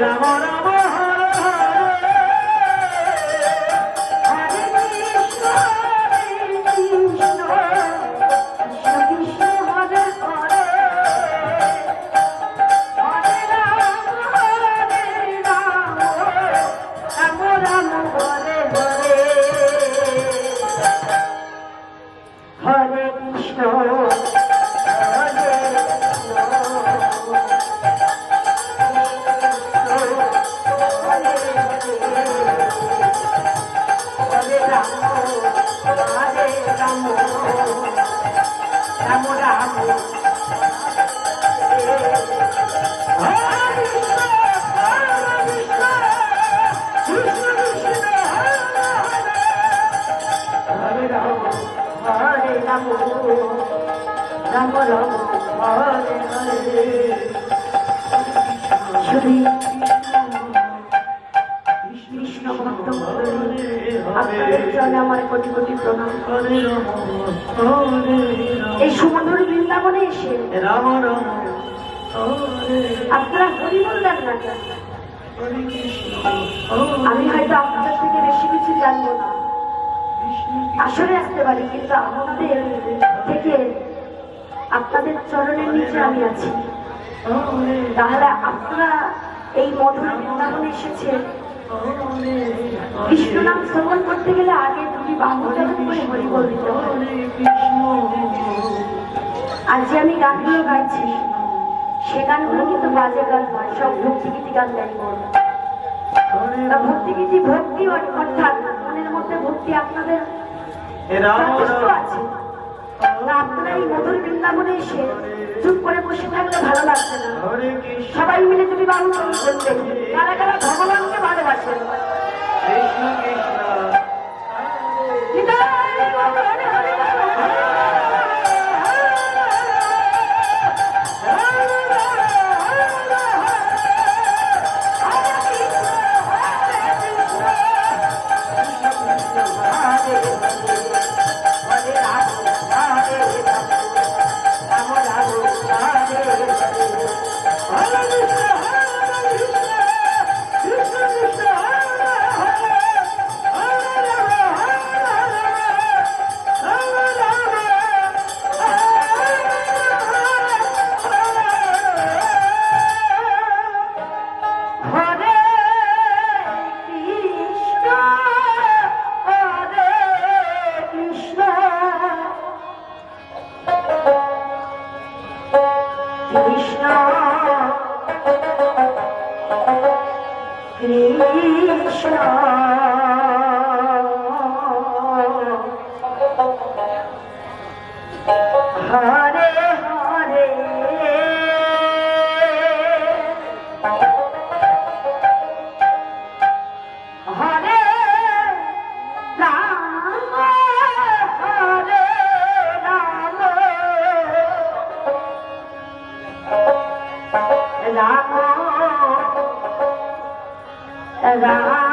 রাম রাম কৃষ্ণ ভক্ত আপনাদের চলে আমার এই সুমধুর বৃন্দাবনে এসে আপনারা হরি বললেন না কেন? হরে কৃষ্ণ আমি হয়তো আপনাদের থেকে বেশি কিছু জানব না আসলে আসতে পারি, কিন্তু আপনাদের থেকে আপনাদের চরণের নিচে আমি আছি তাহলে এই মধুর বৃন্দাবনে এসেছে। কৃষ্ণ নাম শ্রবণ করতে গেলে আগে দুটি বাহু চালন করে হরি বল দিতে হয় আর যে আমি গানগুলো গাইছি সে গানগুলো কিন্তু বাজে গান নয় সব ভক্তিগীতি গান গাইব তা ভক্তিগীতি ভক্তি অর- অর্থাৎ মনের মধ্যে ভক্তি আপনাদের আছে। তা আপনারা এই মধুর বৃন্দাবনে এসে চুপ করে বসে থাকলে ভালো লাগছে না। সবাই মিলে যদি বাবু করতেন কারা কারা ভগবানকে ভালোবাসেন। কৃষ্ণ কৃষ্ণ। কৃষ্ণ Bye.